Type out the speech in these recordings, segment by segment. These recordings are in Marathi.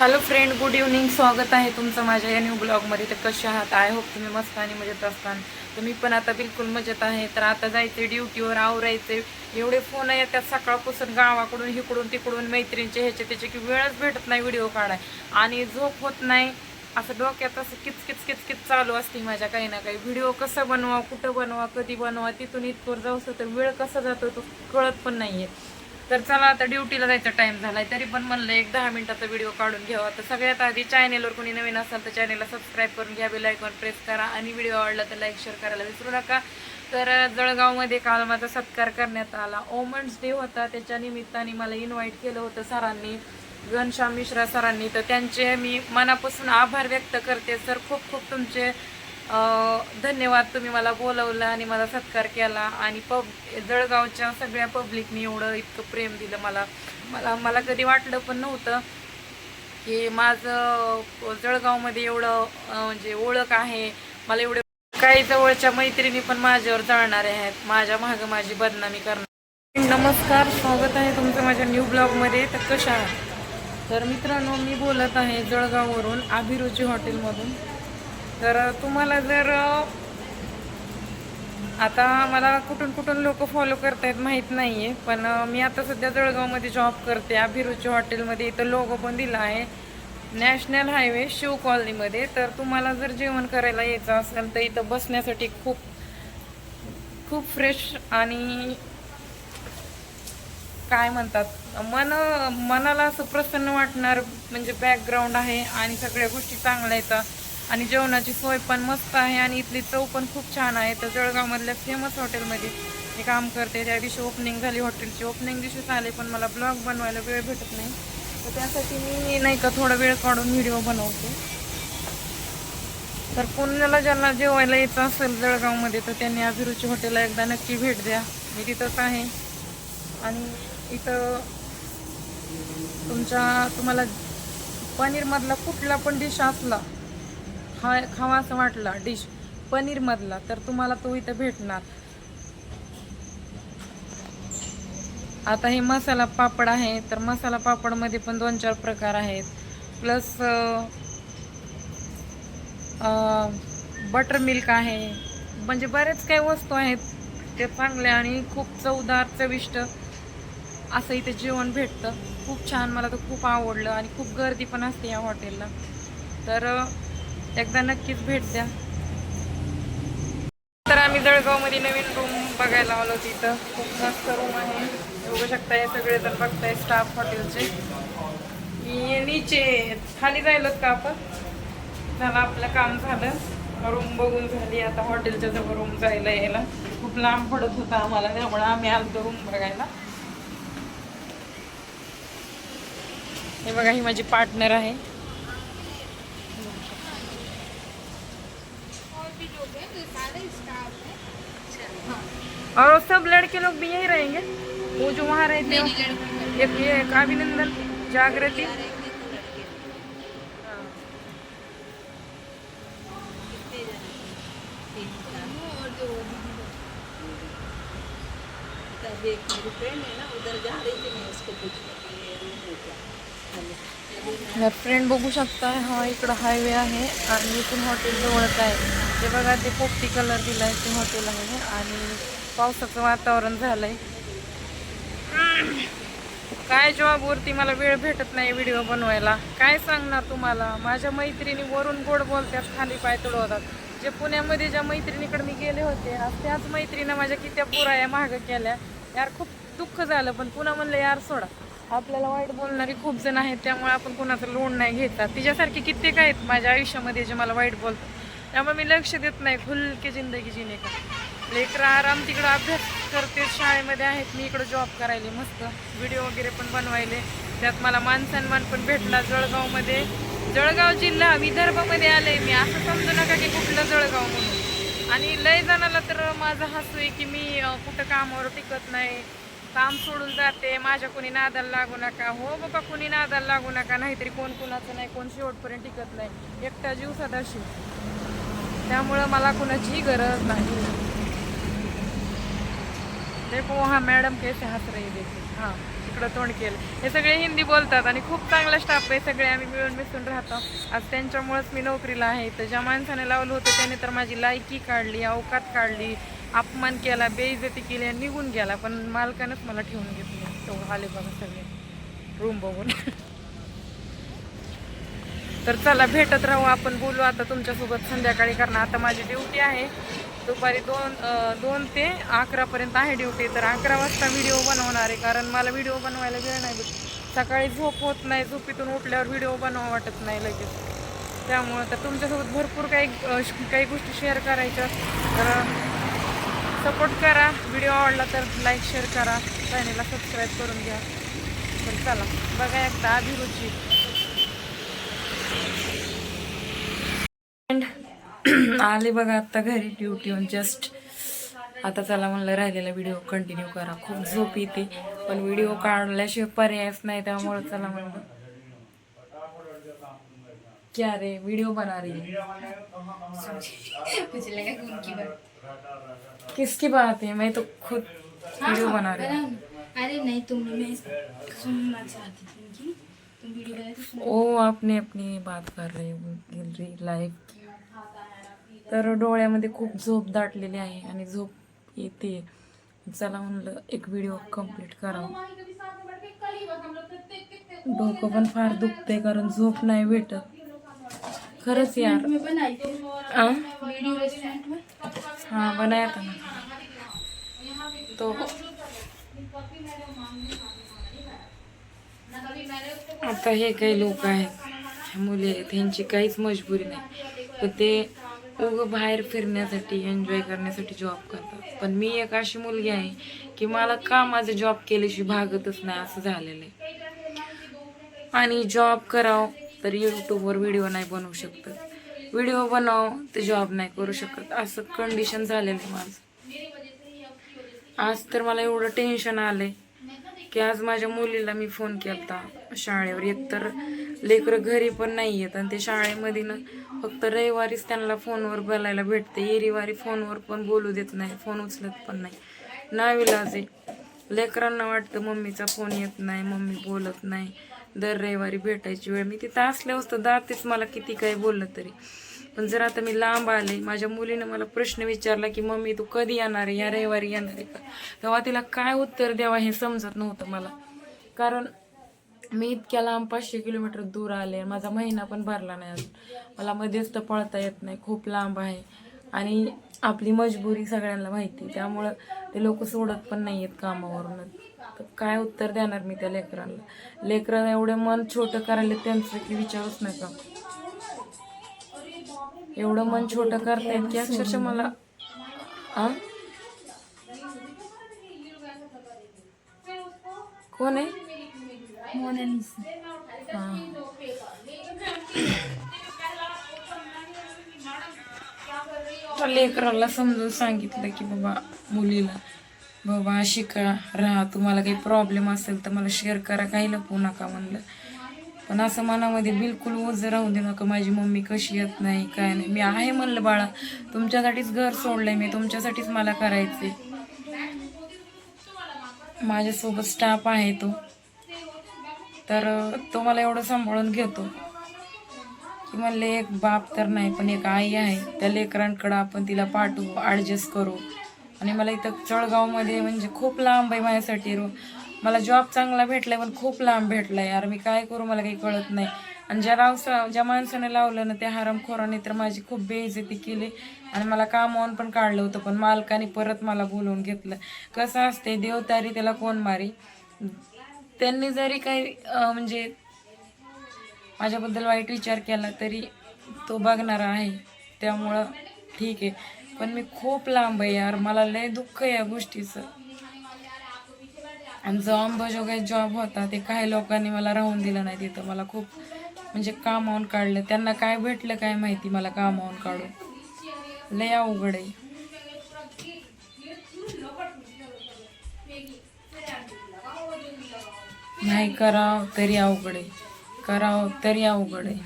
Hello friend good evening. स्वागत आहे तुमचं माझ्या या न्यू ब्लॉगमध्ये. तर कसे आहात? आय होप तुम्ही मस्त आणि मजेत असताना. तर मी पण आता बिलकुल मजेत आहे. तर आता जायचे ड्युटीवर आवरायचे एवढे फोन आहे येतात सकाळपासून गावाकडून इकडून तिकडून मैत्रिणीचे ह्याचे त्याचे की वेळच भेटत नाही व्हिडिओ काढाय आणि झोप होत नाही. असं डोक्यात असं किच किच किच किच चालू असते माझ्या काही ना काही. व्हिडिओ कसं बनवा कुठं बनवा कधी बनवा तिथून इथवर जाऊस तर वेळ कसा जातो तो कळत पण नाही आहे तर चला आता ड्युटीला जायचा झाला आहे तरी पण म्हणलं एक दहा मिनिटाचा व्हिडिओ काढून घ्यावा तर सगळ्यात आधी चॅनेलवर कोणी नवीन असाल तर चॅनेलला सबस्क्राईब करून घ्या बेल आयकॉन प्रेस करा आणि व्हिडिओ आवडला तर लाईक शेअर करायला विसरू नका. तर जळगावमध्ये काल माझा सत्कार करण्यात आला. ओमन्स डे होता. त्याच्या निमित्ताने मला इन्व्हाइट केलं होतं सरांनी घनश्याम मिश्रा सरांनी. तर त्यांचे मी मनापासून आभार व्यक्त करते. सर खूप खूप तुमचे धन्यवाद तुम्ही मला बोलवलं आणि मला सत्कार केला. आणि पब जळगावच्या सगळ्या पब्लिकनी एवढं इतकं प्रेम दिलं मला. मला मला कधी वाटलं पण नव्हतं की माझं जळगावमध्ये एवढं म्हणजे ओळख आहे. मला एवढे काही जवळच्या मैत्रिणी पण माझ्यावर जाळणार आहेत. माझ्या मागं माझी बदनामी करणार. नमस्कार स्वागत आहे तुमचं माझ्या न्यू ब्लॉगमध्ये. तर कशा तर मित्रांनो मी बोलत आहे जळगाववरून अभिरुची हॉटेलमधून. तर तुम्हाला जर आता मला कुठून कुठून लोक फॉलो करतायत माहीत नाही आहे पण मी आता सध्या जळगावमध्ये जॉब करते अभिरुची हॉटेलमध्ये इथं लोगो पण दिला आहे. नॅशनल हायवे शिव कॉलनीमध्ये तर तुम्हाला जर जेवण करायला यायचं असेल तर इथं बसण्यासाठी खूप खूप फ्रेश आणि काय म्हणतात मन मनाला असं प्रसन्न वाटणार म्हणजे बॅकग्राऊंड आहे आणि सगळ्या गोष्टी चांगल्या येतात आणि जेवणाची सोय पण मस्त आहे आणि इथली चव पण खूप छान आहे. तर जळगावमधल्या फेमस हॉटेलमध्ये मी काम करते. त्या दिवशी ओपनिंग झाली हॉटेलची ओपनिंग दिवशीच आले पण मला ब्लॉग बनवायला वेळ भेटत नाही. तर त्यासाठी मी नाही का थोडा वेळ काढून व्हिडिओ बनवते. तर पुण्याला ज्यांना जेवायला यायचं असेल जळगावमध्ये तर त्यांनी अभिरुची हॉटेलला एकदा नक्की भेट द्या. मी तिथंच आहे. आणि इथं तुमच्या तुम्हाला पनीरमधला कुठला पण डिश असला खा खावा असं वाटला डिश पनीरमधला तर तुम्हाला तो इथं भेटणार. आता हे मसाला पापड आहे तर मसाला पापडमध्ये पण दोन चार प्रकार आहेत. प्लस बटर मिल्क आहे. म्हणजे बरेच काही वस्तू आहेत ते चांगल्या आणि खूप चवदार चविष्ट असं इथे जेवण भेटतं. खूप छान मला तर खूप आवडलं आणि खूप गर्दी पण असते या हॉटेलला तर एकदा नक्कीच भेट द्या. तर आम्ही जळगावमध्ये नवीन रूम बघायला आलो तिथं. खूप मस्त रूम आहे. बघू शकता हे सगळेजण बघताय स्टाफ हॉटेलचे नीचे खाली जायलोत का आपण? झालं आपलं काम झालं. रूम बघून झाली. आता हॉटेलच्या जवळ रूम जायला यायला. खूप लांब पडत होता आम्हाला. त्यामुळे आम्ही आलतो रूम बघायला. हे बघा ही माझी पार्टनर आहे. और सब लड़के लोग भी यही रहेंगे। वो जो वहाँ रहते हो, एक ये एक अभिनंदन जागृति। फ्रेंड बघू शकता हा इकडं हायवे आहे आणि इथून हॉटेल जवळच आहे. ते बघा, ते पोपटी कलर दिलाय, ते हॉटेल आणि पावसाचं वातावरण झालंय. काय जॉबवरती मला वेळ भेटत नाही व्हिडिओ बनवायला. काय सांगणार तुम्हाला? माझ्या मैत्रिणी वरून गोड बोलतात खाली पाय तुडवतात. जे पुण्यामध्ये ज्या मैत्रिणीकडे मी गेले होते आज त्याच मैत्रिणी माझ्या कित्या पुराया महाग केल्या. यार खूप दुःख झालं पण पुन्हा म्हणलं यार सोडा. आपल्याला वाईट बोलणारी खूप जण आहेत त्यामुळे आपण कुणाचं लोन नाही घेतात तिच्यासारखे कित्येक आहेत माझ्या आयुष्यामध्ये जे मला वाईट बोलतात. त्यामुळे मी लक्ष देत नाही खुलके जिंदगी जिने का लेकरं आराम तिकडं अभ्यास करते शाळेमध्ये आहेत. मी इकडं जॉब करायले मस्त. व्हिडिओ वगैरे पण बनवायले. त्यात मला मान सन्मान पण भेटला जळगावमध्ये. जळगाव जिल्हा विदर्भामध्ये आले मी. असं समजू नका की कुठलं जळगाव म्हणून. आणि लय जणाला तर माझं हसू आहे की मी कुठं कामावर टिकत नाही. काम सोडून जाते. माझ्या कोणी नादाला लागू नका. हो बाबा कोणी नादाला लागू नका. नाहीतरी कोण कोणाचं नाही कोण शेवटपर्यंत टिकत नाही. एकटा जीव सदाशिव. त्यामुळं मला कुणाचीही गरज नाही. देखो हा मॅडम कैसे हंस रही देखिए हां इकडं तोंड केलं. हे सगळे हिंदी बोलतात आणि खूप चांगला स्टाफ आहे सगळे आम्ही मिळून मिसळून राहतो. आज त्यांच्यामुळंच मी नोकरीला आहे तर ज्या माणसाने लावलं होतं त्याने तर माझी लायकी काढली अवकात काढली अपमान केला बेइज्जती केली आणि निघून गेला. पण मालकानंच मला ठेवून घेतलं. तो आले बघा सगळे. रूम बघून. तर चला भेटत राहू. आपण बोलू आता तुमच्यासोबत संध्याकाळी कारण आता माझी ड्युटी आहे. दुपारी दोन दोन ते अकरापर्यंत आहे ड्युटी. तर अकरा वाजता व्हिडिओ बनवणार आहे कारण मला व्हिडिओ बनवायला वेळ नाही भेटत. सकाळी झोप होत नाही झोपीतून उठल्यावर व्हिडिओ बनवा वाटत नाही लगेच. त्यामुळं तर तुमच्यासोबत भरपूर काही काही गोष्टी शेअर करायच्या. तर सपोर्ट करा. व्हिडिओ आवडला तर लाईक शेअर करा. चॅनेलला सबस्क्राईब करून घ्या. तर चला बघा एकदा अभिरुची. आले बघा आता घरी ड्युटीहून जस्ट आता चला म्हणलं राहिलेला व्हिडिओ कंटिन्यू करा. खूप झोप येते. पण व्हिडिओ काढल्याशिवाय पर्यायच नाही त्यामुळे चला म्हणलं. क्या रे व्हिडिओ बना रही है. मुझे लगा कि उनकी बात किसकी बात है? मैं तो खुद वीडियो बना रही हूँ। अरे नहीं तुमने मैं सुनना चाहती थी उनकी। तुम वीडियो ओ अपनी अपनी बात कर रही हूँ लाईव्ह तर डोळ्यामध्ये खूप झोप दाटलेली आहे आणि झोप येते. चला म्हणलं एक व्हिडिओ कंप्लीट करावं. डोकं पण फार दुखते कारण झोप नाही भेटत. खरंच यार. मैं बनाई हाँ बनाया था ना तो. आता हे काही लोक आहेत. मुले आहेत ह्यांची काहीच मजबुरी नाही. तर ते हो उगं बाहेर फिरण्यासाठी एन्जॉय करण्यासाठी जॉब करतात. पण मी एक अशी मुलगी आहे की मला का माझं जॉब केल्याशी भागतच नाही असं झालेलं आहे. आणि जॉब करावं तर यूट्यूबवर व्हिडिओ नाही बनवू शकत. व्हिडिओ बनव तर जॉब नाही करू शकत. असं कंडिशन झालेलं आहे माझं. आज तर मला एवढं टेन्शन आलंय की आज माझ्या मुलीला मी फोन केलता. शाळेवर एकतर लेकरं घरी पण नाही आहेत आणि ते शाळेमध्ये ना फक्त रविवारीच त्यांना फोनवर बोलायला भेटते. एरिवारी फोनवर पण बोलू देत नाही. फोन उचलत पण नाही. नाविलाज आहे लेकरांना वाटतं मम्मीचा फोन येत नाही मम्मी बोलत नाही दर रविवारी भेटायची वेळ. मी तिथं असल्यावर तर दातेच मला किती काही बोललं तरी. पण जर आता मी लांब आले माझ्या मुलीनं मला प्रश्न विचारला की मम्मी तू कधी येणार आहे? या रविवारी येणार आहे का? तेव्हा तिला काय उत्तर द्यावा हे समजत नव्हतं मला. कारण मी इतक्या लांब पाचशे किलोमीटर दूर आले माझा महिना पण भरला नाही अजून. मला मध्येच तर पळता येत नाही खूप लांब आहे. आणि आपली मजबुरी सगळ्यांना माहिती त्यामुळं ते लोक सोडत पण नाही आहेत कामावरूनच. तर काय उत्तर देणार मी त्या लेकरांना? लेकरांना एवढे मन छोटं करायला त्यांचं की विचारूच नका. एवढं मन छोटं करतायत की अक्षरशः मला आ? कोण आहे? लेकराला समजून सांगितलं की बाबा मुलीला बाबा शिका राहा तुम्हाला काही प्रॉब्लेम असेल तर मला शेअर करा काही लपवू नका म्हणलं. पण असं मनामध्ये बिलकुल ओझं राहू दे नका माझी मम्मी कशी येत नाही काय नाही. मी आहे म्हणलं बाळा तुमच्यासाठीच घर सोडलंय मी तुमच्यासाठीच मला करायचंय. माझ्यासोबत स्टाफ आहे तो. तर तो मला एवढं सांभाळून घेतो. की म्हणले एक बाप तर नाही पण एक आई आहे. त्या लेकरांकडं आपण तिला पाठवू ॲडजस्ट करू. आणि मला इथं चळगावमध्ये म्हणजे खूप लांब आहे माझ्यासाठी रो मला जॉब चांगला भेटला आहे पण खूप लांब भेटला आहे यार मी काय करू मला काही कळत नाही. आणि ज्या रावसा ज्या माणसाने लावलं ना त्या हरामखोराने तर माझी खूप बेइज्जती केली. आणि मला कामावून पण काढलं होतं पण मालकाने परत मला बोलवून घेतलं. कसं असते देवतारी त्याला कोण मारी? त्यांनी जरी काही म्हणजे माझ्याबद्दल वाईट विचार केला तरी तो बघणारा आहे. त्यामुळं ठीक आहे. पण मी खूप लांब आहे यार. मला लय दुःख आहे या गोष्टीचं. आणि जो अंबाजोगाई जॉब होता ते काही लोकांनी मला राहून दिलं नाही तिथं. मला खूप म्हणजे कामावून काढलं. त्यांना काय भेटलं काय माहिती मला कामावून काढून. लय अवघड आहे. नाही करावं तरी अवघड आहे. करावं तरी अवघड आहे.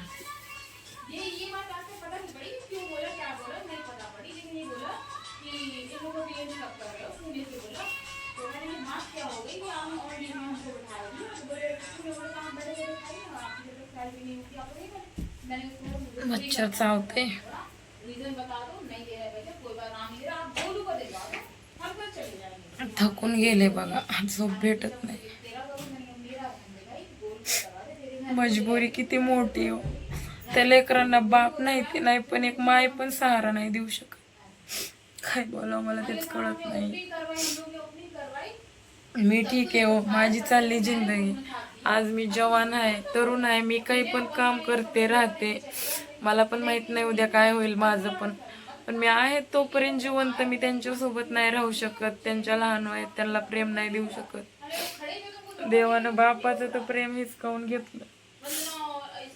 मच्छर चावते. थकून गेले बघा. झोप भेटत नाही. मजबुरी किती मोठी हो. त्या लेकरांना बाप नाही ते नाही पण एक माय पण सहारा नाही देऊ शकत. काय बोलावं मला तेच कळत नाही. मी ठीक आहे हो माझी चालली जिंदगी. आज मी जवान आहे तरुण आहे मी काही पण काम करते राहते. मला पण माहीत नाही उद्या काय होईल माझं पण. पण मी आहे तोपर्यंत जिवंत मी त्यांच्यासोबत नाही राहू शकत. त्यांच्या लहान वयात त्यांना प्रेम नाही देऊ शकत. देवानं बापाचं तर प्रेम हिसकावून घेतलं.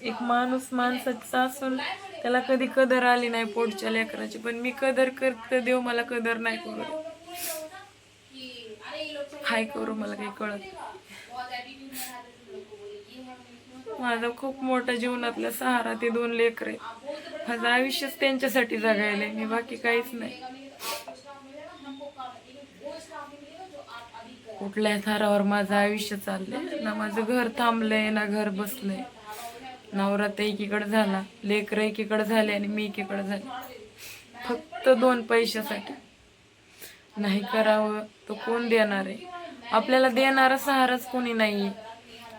एक माणूस माणसाचा असून त्याला कधी कदर आली नाही पोटच्या लेकराची. पण मी कदर करते देव मला कदर नाही करू हाय काय करू मला काही कळत माझा खूप मोठा जीवनातला सहारा ते दोन लेकर आहेत. माझं आयुष्यच त्यांच्यासाठी जगायला मी बाकी काहीच नाही. कुठल्या थारावर माझं आयुष्य चाललंय ना माझं घर थांबलंय ना घर बसलंय. नवरात्र एकीकडे झाला लेकर एकीकडे झाले आणि मी एकीकडे झाले. फक्त दोन पैशासाठी. नाही करावं तो कोण देणार आहे? आपल्याला देणारा सहाराच कोणी नाही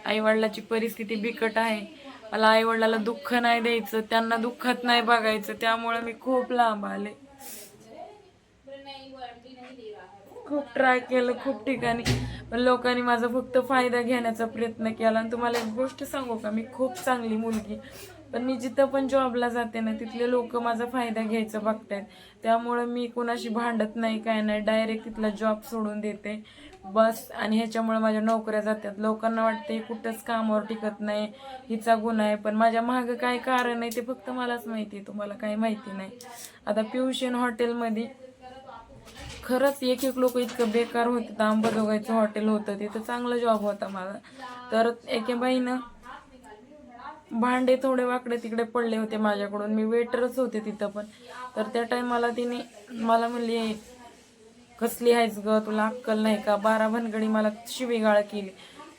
आई वडिलाची परिस्थिती बिकट आहे. मला आई वडिलाला दुःख नाही द्यायचं त्यांना दुःखात नाही बघायचं त्यामुळे मी खूप लांब आले. खूप ट्राय केलं खूप ठिकाणी. पण लोकांनी माझा फक्त फायदा घेण्याचा प्रयत्न केला. आणि तुम्हाला एक गोष्ट सांगू का? मी खूप चांगली मुलगी. पण मी जिथं पण जॉबला जाते ना तिथले लोक माझा फायदा घ्यायचं बघतायत. त्यामुळं मी कुणाशी भांडत नाही काय नाही. डायरेक्ट तिथला जॉब सोडून देते. बस. आणि ह्याच्यामुळे माझ्या नोकऱ्या जातात. लोकांना वाटते कुठंच कामावर टिकत नाही. हिचा गुन्हा आहे. पण माझ्या मागं काय कारण आहे ते फक्त मलाच माहिती आहे. तुम्हाला काही माहिती नाही. आता प्युशन हॉटेलमध्ये खरंच एक एक लोक इतकं बेकार होते. तर अंबाजोगाईचं हॉटेल होतं. तिथं चांगला जॉब होता माझा. तर एके बाईनं भांडे थोडे वाकडे तिकडे पडले होते माझ्याकडून. मी वेटरच होते तिथं पण. तर त्या टायमाला तिने मला म्हणली कसली आहेस ग? तुला अक्कल नाही का? बारा भनगडी मला शिवीगाळ केली.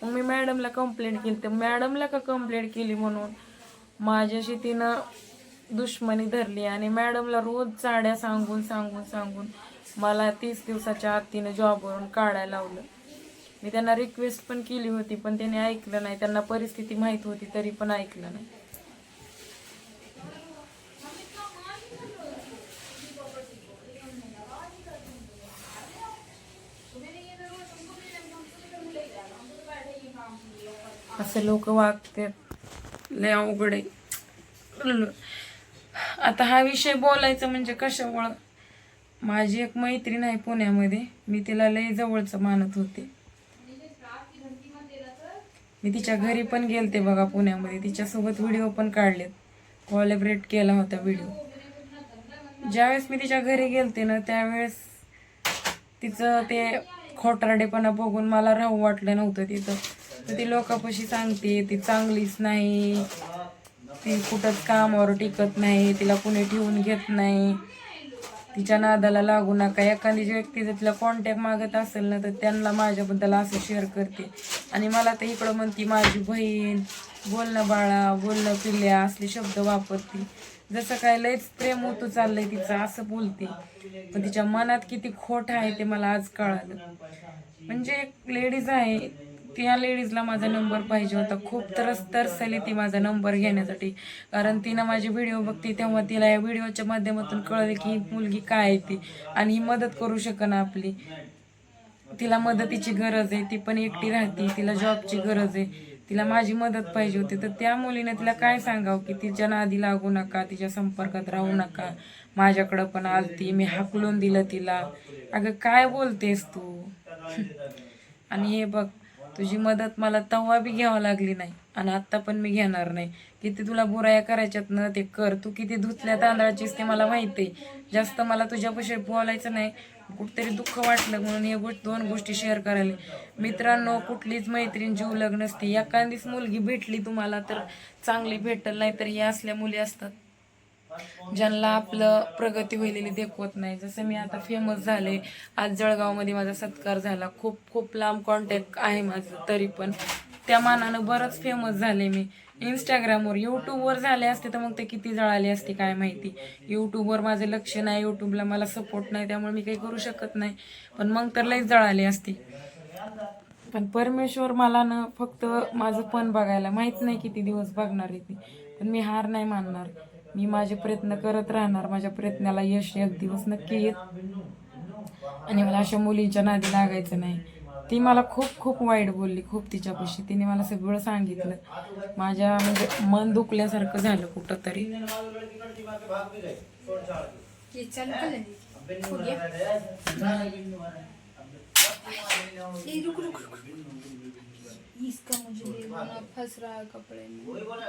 मग मी मॅडमला कंप्लेंट केली. तर मॅडमला का कंप्लेंट केली म्हणून? माझ्याशी तिनं दुश्मनी धरली आणि मॅडमला रोज चाड्या सांगून सांगून सांगून मला तीस दिवसाच्या आत तिने जॉबवरून काढायला लावलं. मी त्यांना रिक्वेस्ट पण केली होती पण त्याने ऐकलं नाही. त्यांना परिस्थिती माहीत होती तरी पण ऐकलं नाही. असं लोक वागतात. लय अवघड आहे. आता हा विषय बोलायचा म्हणजे कशामुळं? माझी एक मैत्रीण आहे पुण्यामध्ये. मी तिला लय जवळचं मानत होते. मी तिच्या घरी पण गेलते बघा पुण्यामध्ये. तिच्यासोबत व्हिडिओ पण काढलेत. कॉलेबरेट केला होता व्हिडिओ. ज्यावेळेस मी तिच्या घरी गेलते ना त्यावेळेस तिचं ते खोटारडेपणा बघून मला राहू वाटलं नव्हतं तिथं तर ती लोकांपाशी सांगते ती चांगलीच नाही. ती कुठंच कामावर टिकत नाही तिला कुणी ठेवून घेत नाही. तिच्या नादाला लागू नका. एखादी जी व्यक्ती जर तिला कॉन्टॅक्ट मागत असेल ना तर त्यांना माझ्याबद्दल असं शेअर करते. आणि मला तर इकडं म्हणती माझी बहीण बोलणं बाळा बोलणं पिल्ल्या असले शब्द वापरते. जसं काय लयच प्रेम होतो चाललंय तिचं असं बोलते. पण तिच्या मनात किती खोट आहे ते मला आज कळालं. म्हणजे एक लेडीज आहे त्या लेडीजला माझा नंबर पाहिजे होता. खूप तरस तरसली ती माझा नंबर घेण्यासाठी. कारण तिनं माझे व्हिडिओ बघते तेव्हा तिला या व्हिडिओच्या माध्यमातून कळले की ही मुलगी काय आहे ती. आणि ही मदत करू शकन आपली. तिला मदतीची गरज आहे. ती पण एकटी राहते. तिला जॉबची गरज आहे. तिला माझी मदत पाहिजे होती. तर त्या मुलीने तिला काय सांगावं की तिच्या नादी लागू नका तिच्या संपर्कात राहू नका. माझ्याकडं पण आलती. मी हाकलून दिलं तिला. अगं काय बोलतेस तू? आणि हे बघ तुझी मदत मला तेव्हा बी घ्यावं लागली नाही आणि आत्ता पण मी घेणार नाही. किती तुला बुराया करायच्यात ना ते कर. तू किती धुतल्या तांदळाचीस ते मला माहिती आहे. जास्त मला तुझ्यापाशी बोलायचं नाही. कुठतरी दुःख वाटलं म्हणून हे गोष्ट दोन गोष्टी शेअर करायला. मित्रांनो कुठलीच मैत्रीण जीव लग्न एखादीच मुलगी भेटली तुम्हाला तर चांगली भेटल नाही तर या असल्या मुली असतात. ज्यांना आपलं प्रगती होईलेली देखवत नाही. जसं मी आता फेमस झाले आज जळगावमध्ये माझा सत्कार झाला. खूप खूप लांब कॉन्टॅक्ट आहे माझं तरी पण. त्या मानानं बरंच फेमस झाले मी. इंस्टाग्रामवर यूट्यूबवर झाले असते तर मग ते किती जळाले असते काय माहिती. यूट्यूबवर माझे लक्ष नाही यूट्यूबला मला सपोर्ट नाही त्यामुळे मी काही करू शकत नाही. पण मग तर लईच जळाले असते. पण परमेश्वर मला ना फक्त माझं पण बघायला माहीत नाही किती दिवस बघणार आहे ती. पण मी हार नाही मानणार. मी माझे प्रयत्न करत राहणार. माझ्या प्रयत्नाला यश एक दिवस नक्की येत आणि मला अशा मुलींच्या नादी लागायचं नाही. ती मला खूप खूप वाईट बोलली. खूप तिच्यापाशी. तिने मला सगळं सांगितलं. माझ्या म्हणजे मन दुखल्यासारखं झालं कुठं तरी रुक रुक. इसका मुझे दे दो ना फंस रहा है कपड़े में।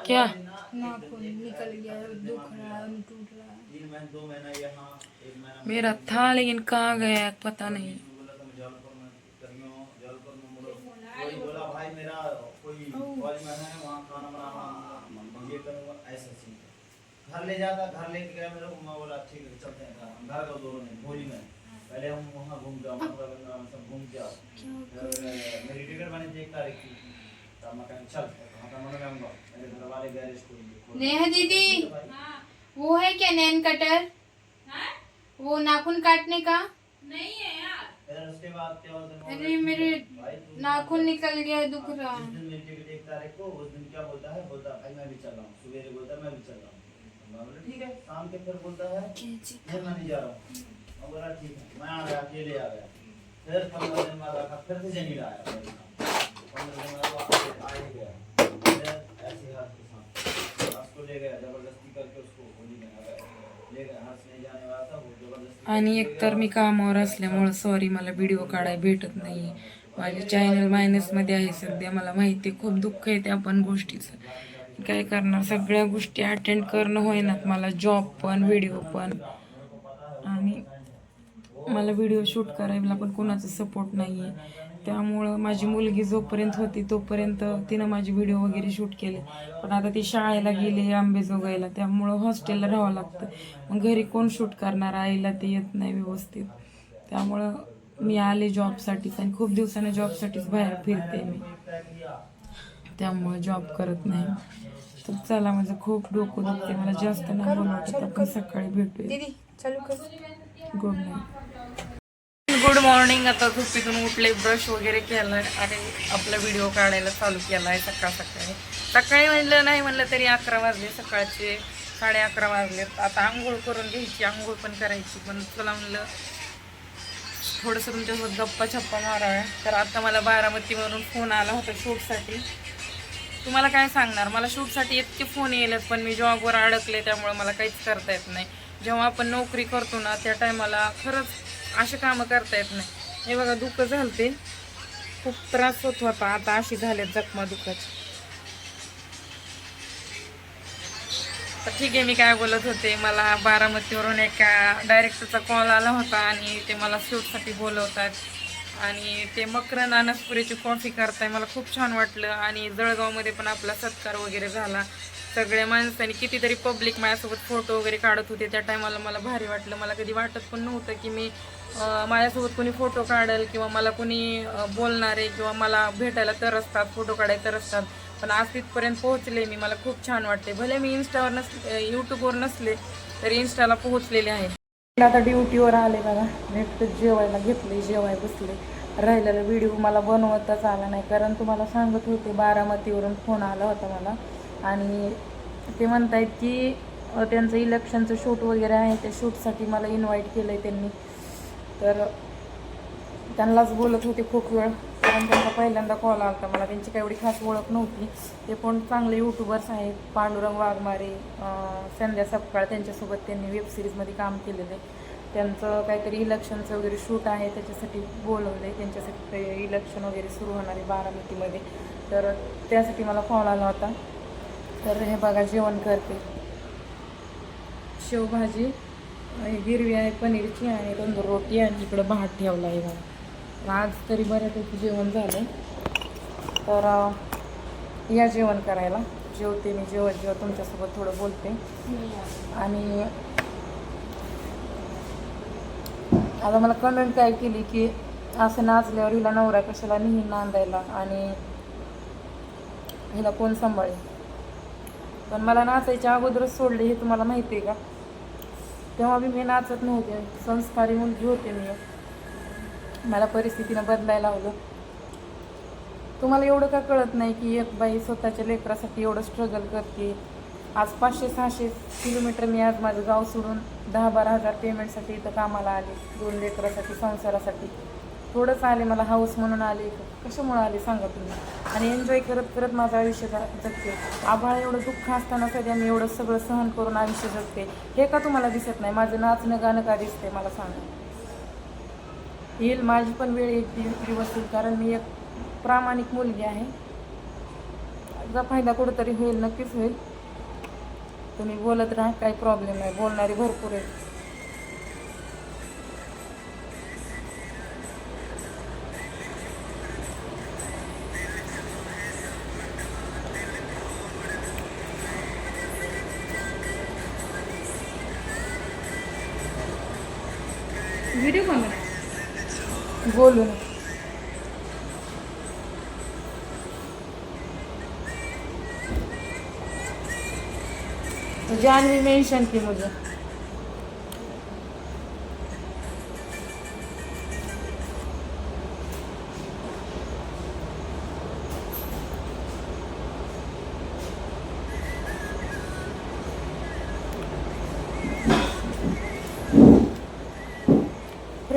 क्या? नाखून निकल गया है दुख रहा है टूट रहा है। मेरा था लेकिन कहाँ गया पता नहीं। कोई बोला भाई मेरा कोई कॉलेज में है है। घर ले जाता घर लेके गया मेरे को मैं बोला ठीक है चलते हैं घर घर का दोनों ने भोली में। पहले हम वहाँ घूम मथुरा वृंदावन सब घूम के आओ मेरी टिकट बनी थी एक तारीख की तब मैं कहीं चल वहाँ का मैं आऊँगा मेरे घर वाले गैरेज को नेहा दीदी वो है क्या नैन कटर? वो नाखून काटने का? नहीं है फिर उसके बाद क्या होता है अरे मेरे नाखून निकल गया है, दुख रहा। जिस है दिन मेरी टिकट एक तारीख को उस दिन क्या बोलता है? बोलता है भाई मैं भी चल रहा हूँ। सवेरे बोलता है मैं भी चल रहा हूँ। ठीक है शाम के फिर बोलता है मैं नहीं जा रहा हूँ। मैं ठीक है मैं आ गया अकेले आ गया फिर पंद्रह दिन बाद रखा फिर से जमीन आया मेरे पंद्रह दिन बाद वो आ- ही गया फिर ऐसे हाथ के साथ उसको ले गया जबरदस्ती करके उसको होली में आ गया ले गया हर्ष नहीं जाने वाला था वो जबरदस्ती आणि एकतर मी कामावर असल्यामुळं सॉरी मला व्हिडिओ काढाय भेटत नाही माझे चॅनल मायनसमध्ये आहे सध्या मला माहिती खूप दुःख आहे त्या पण गोष्टीचं. काय करणार सगळ्या गोष्टी अटेंड करणं होईनात मला जॉब पण व्हिडिओ पण. आणि मला व्हिडिओ शूट करायला पण कोणाचा सपोर्ट नाही आहे त्यामुळं माझी मुलगी जोपर्यंत होती तोपर्यंत तिनं माझे व्हिडिओ वगैरे शूट केले. पण आता ती शाळेला गेली आंबेजोगाईला त्यामुळं हॉस्टेलला राहावं लागतं. मग घरी कोण शूट करणार? आईला ते येत नाही व्यवस्थित. त्यामुळं मी आले जॉबसाठीच आणि खूप दिवसाने जॉबसाठीच बाहेर फिरते मी. त्यामुळे जॉब करत नाही. तर चला माझं खूप डोकं दुखते मला जास्त नाही बोलवत आपण सकाळी भेटूया. कर. Good night good morning. आता झोपीतून उठले ब्रश वगैरे केलाय आणि आपला व्हिडिओ काढायला चालू आहे सकाळ सकाळी. सकाळी म्हणलं नाही म्हणलं तरी अकरा वाजले सकाळचे साडे अकरा वाजले. आता आंघोळ करून घ्यायची आंघोळ पण करायची. पण तुला म्हणलं थोडंसं तुमच्यासोबत गप्पा छप्पा माराव्या. तर आता मला बारामतीवरून फोन आला होता शूटसाठी. तुम्हाला काय सांगणार? मला शूटसाठी इतके फोन येलेत पण मी जॉबवर अडकले त्यामुळे मला काहीच करता येत नाही. जेव्हा आपण नोकरी करतो ना त्या टायमाला खरंच असे कामं करता येत नाही. हे बघा दुःख झालते. खूप त्रास होत होता. आता अशी झालेत जखमा दुःखाची. तर ठीक आहे मी काय बोलत होते मला बारामतीवरून एका डायरेक्टरचा कॉल आला होता आणि ते मला शूटसाठी बोलवतात. आणि ते मकरन अनसपुरीची कॉफी करताय मला खूप छान वाटलं. आणि जळगावमध्ये पण आपला सत्कार वगैरे झाला. सगळ्या माणसांनी कितीतरी पब्लिक माझ्यासोबत फोटो वगैरे काढत होते. त्या टायमाला मला भारी वाटलं. मला कधी वाटत पण नव्हतं की मी माझ्यासोबत कोणी फोटो काढेल किंवा मला कोणी बोलणारे किंवा मला भेटायला तर असतात फोटो काढायला तर असतात. पण आज तिथपर्यंत पोहोचले मी. मला खूप छान वाटते भले मी इन्स्टावर नसले यूट्यूबवर नसले तरी इन्स्टाला पोहोचलेले आहे. आता ड्युटीवर आले बघा. नेट जेवायला घेतले जेवाय बसले. राहिलेला व्हिडिओ मला बनवताच आला नाही. कारण तुम्हाला सांगत होते बारामतीवरून फोन आला होता मला. आणि ते म्हणतायत की त्यांचं इलेक्शनचं शूट वगैरे आहे. त्या शूटसाठी मला इन्व्हाइट केलं आहे त्यांनी. तर त्यांनाच बोलत होते खूप वेळ. कारण त्यांचा पहिल्यांदा कॉल आला मला. त्यांची काही एवढी खास ओळख नव्हती. ते पण चांगले यूट्यूबर्स आहेत. पांडुरंग वाघमारे संध्या सपकाळ त्यांच्यासोबत त्यांनी वेबसिरीजमध्ये काम केलेलं आहे. त्यांचं काहीतरी इलेक्शनचं वगैरे शूट आहे. त्याच्यासाठी बोलवलं आहे त्यांच्यासाठी ते इलेक्शन वगैरे सुरू होणार आहे बारामतीमध्ये. तर त्यासाठी मला कॉल आला होता. तर हे बघा जेवण करते. शेवभाजी. हिरवी आहे पनीरची आणि तंदूर रोटी आणि इकडं भात ठेवला आहे बघा. आज तरी बऱ्यापैकी जेवण झालं तर या जेवण करायला. जेवते मी जेवत जेव्हा तुमच्यासोबत थोडं बोलते. आणि आता मला कमेंट काय केली की असं नाचल्यावर हिला नवरा कशाला नेही नांदायला आणि हिला कोण सांभाळेल? पण मला नाचायच्या अगोदरच सोडले हे तुम्हाला माहिती आहे का? तेव्हा बी मी नाचत नव्हते. संस्कारी मुलगी होते मी. मला परिस्थितीनं बदलायला लावलं. तुम्हाला एवढं का कळत नाही की एक बाई स्वतःच्या लेकरासाठी एवढं स्ट्रगल करते? आज पाचशे सहाशे किलोमीटर मी आज माझं गाव सोडून दहा बारा हजार पेमेंटसाठी इथं कामाला आले. दोन लेकरासाठी संसारासाठी. थोडंच आले मला हाऊस म्हणून आले. कशामुळे आले सांगा तुम्ही? आणि एन्जॉय करत करत माझं आयुष्य जगते. आभाळ एवढं दुःख असताना सध्या मी एवढं सगळं सहन करून आयुष्य जगते. हे का तुम्हाला दिसत नाही? माझं नाचणं गाणं का दिसते मला सांगा. येईल माझी पण वेळ एक दिवस येईल कारण मी एक प्रामाणिक मुलगी आहे. जा फायदा कुठंतरी होईल नक्कीच होईल. तुम्ही बोलत राहा काही प्रॉब्लेम नाही. बोलणारी भरपूर आहे बोलून जानवी मेंशन की मुझे.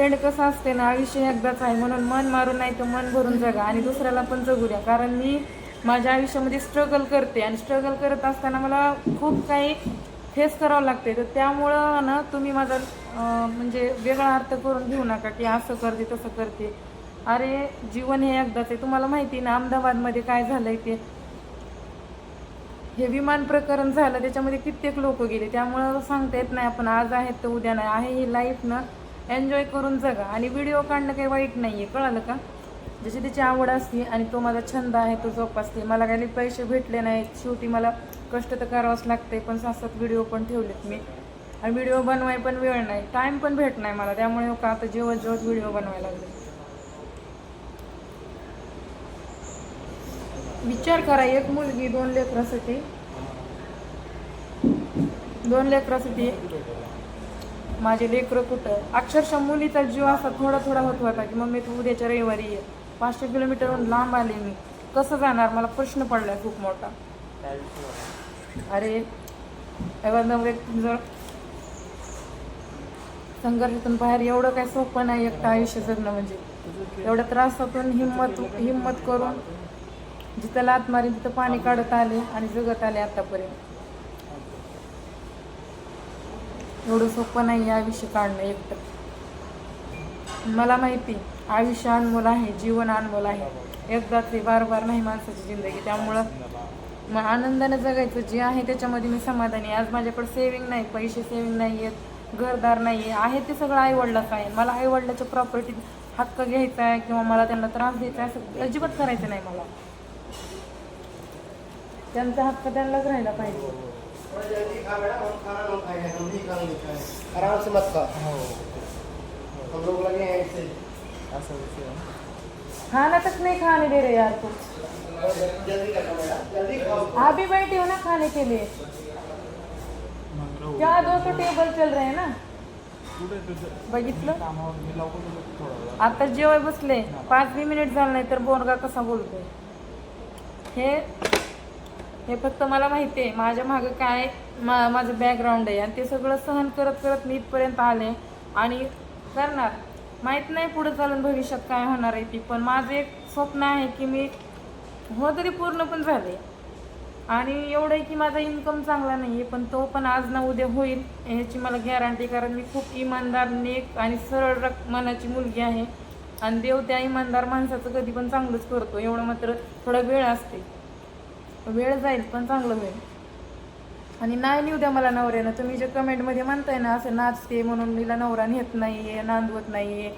फ्रेंड कसं असते ना आयुष्य एकदाच आहे. म्हणून मन मारून नाही तर मन भरून जगा आणि दुसऱ्याला पण जगू द्या. कारण मी माझ्या आयुष्यामध्ये स्ट्रगल करते आणि स्ट्रगल करत असताना मला खूप काही फेस करावं लागते. तर त्यामुळं ना तुम्ही माझा म्हणजे वेगळा अर्थ करून घेऊ नका की असं करते तसं करते. अरे जीवन हे एकदाच आहे. तुम्हाला माहिती आहे ना अहमदाबादमध्ये काय झालं आहे ते? हे विमान प्रकरण झालं. त्याच्यामध्ये कित्येक लोक गेले. त्यामुळं सांगता येत नाही आपण आज आहेत तर उद्या नाही. आहे ही लाईफ ना. एन्जॉय करून जगा. आणि व्हिडिओ काढणं काही वाईट नाही आहे कळालं का? जशी तिची आवड असते आणि तो माझा छंद आहे तो जोपासते. मला काही पैसे भेटले नाहीत. शेवटी मला कष्ट तर करावंच लागते पण सात सात व्हिडिओ पण ठेवलेत मी. आणि व्हिडिओ बनवाय पण वेळ नाही. टाईम पण भेट नाही मला. त्यामुळे हो का आता जेवत जेवत व्हिडिओ बनवायला लागले. विचार करा एक मुलगी दोन लेकरासाठी. दोन लेकरासाठी माझे लेकरं कुठं? अक्षरशः मुलीचा जीव असा थोडा थोडा होत होता की मम्मी तू उद्याच्या रविवारी ये. पाचशे किलोमीटरहून लांब आले मी. कसं जाणार? मला प्रश्न पडलाय खूप मोठा. अरे जर संघर्षातून बाहेर एवढं काय सोपं नाही एकटं आयुष्य जगणं म्हणजे. एवढ्या त्रासातून हिंमत हिंमत करून जिथं लात मारी तिथं पाणी काढत आले आणि जगत आले आतापर्यंत. एवढं सोपं नाही आयुष्य काढणं एकटं. मला माहिती आयुष्य अनमोल आहे जीवन अनमोल आहे. एकदा ते बार बार नाही माणसाची जिंदगी. त्यामुळं मग आनंदाने जगायचं जे आहे त्याच्यामध्ये मी समाधानी आज माझ्याकडे सेविंग नाही पैसे सेविंग नाही आहेत घरदार नाही आहे. ते सगळं आईवडिलाचं आहे. मला आईवडिलाच्या प्रॉपर्टी हक्क घ्यायचा आहे किंवा मला त्यांना त्रास द्यायचा आहे असं अजिबात करायचं नाही मला. त्यांचा हक्क त्यांनाच राहिला पाहिजे. आराम से मत खा। हम लोग लगे हैं ऐसे खाना तक नहीं खाने दे रहे यार कुछ जल्दी रखो बेटा जल्दी खाओ आप भी बैठे हो ना खाने के लिए। क्या दो तो टेबल चल रहे हैं ना? बघितलं आता जेवाय बसले पाच मिनिट झालं नाही तर बोरगा कसा बोलतोय हे। हे फक्त मला माहिती आहे माझ्या मागं काय मा माझं बॅकग्राऊंड आहे. आणि ते सगळं सहन करत करत मी इथपर्यंत आले. आणि करणार. माहीत नाही पुढे चालून भविष्यात काय होणार आहे ती. पण माझं एक स्वप्न आहे की मी हो तरी पूर्ण पण झाले. आणि एवढं आहे की माझा इन्कम चांगला नाही आहे पण तो पण आज ना उद्या होईल. ह्याची मला गॅरंटी कारण मी खूप इमानदार नेक आणि सरळ रक मनाची मुलगी आहे. आणि देव त्या इमानदार माणसाचं कधी पण चांगलंच करतो. एवढं मात्र थोडा वेळ असते. वेळ जाईल पण चांगलं होईल. आणि नाही नेऊ द्या मला नवऱ्यानं. तुम्ही जे कमेंटमध्ये म्हणताय ना असं नाचते म्हणून मीला नवरा नेत नाही आहे नांदवत नाही आहे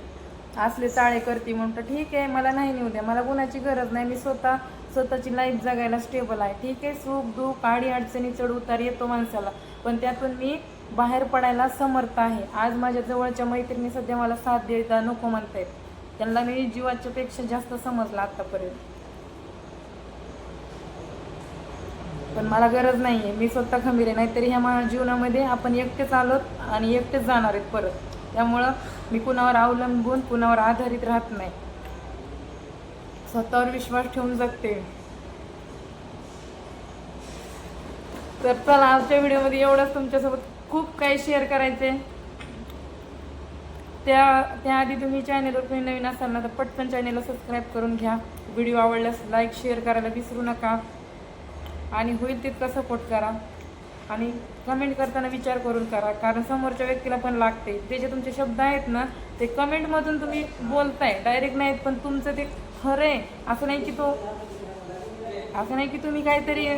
असले चाळे करते म्हणून तर ठीक आहे मला नाही नेऊ द्या. मला कोणाची गरज नाही. मी स्वतः स्वतःची लाईफ जगायला स्टेबल आहे. ठीक आहे सुख दुःख आडी अडचणी चढ उतार येतो माणसाला. पण त्यातून मी बाहेर पडायला समर्थ आहे. आज माझ्या जवळच्या मैत्रिणी सध्या मला साथ द्यायचा नको म्हणतायत. त्यांना मी जीवाच्यापेक्षा जास्त समजलं आत्तापर्यंत पण मला गरज नाही आहे मी स्वतः खंबीर आहे. नाहीतरी ह्या माझ्या जीवनामध्ये आपण एकटेच आलोत आणि एकटेच जाणार आहेत परत. त्यामुळं मी कुणावर अवलंबून कुणावर आधारित राहत नाही. स्वतःवर विश्वास ठेवून जगते तर चला आजच्या व्हिडिओमध्ये एवढंच. तुमच्यासोबत खूप काही शेअर करायचे त्या त्याआधी तुम्ही चॅनलवर तुम्ही नवीन असाल ना तर पटकन चॅनेलला सबस्क्राईब करून घ्या. व्हिडिओ आवडल्यास लाईक शेअर करायला विसरू नका. आणि होईल तितका सपोर्ट करा. आणि कमेंट करताना विचार करून करा. कारण समोरच्या व्यक्तीला पण लागते. ते जे तुमचे शब्द आहेत ना ते कमेंटमधून तुम्ही बोलताय. डायरेक्ट नाहीत पण तुमचं ते खरं आहे. असं नाही की तो असं नाही की तुम्ही काहीतरी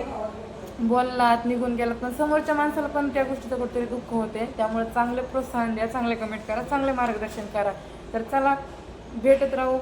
बोललात निघून गेलात. पण समोरच्या माणसाला पण त्या गोष्टीचं कुठेतरी दुःख होते त्यामुळे चांगले प्रोत्साहन द्या चांगले कमेंट करा चांगले मार्गदर्शन करा. तर चला भेटत राहू.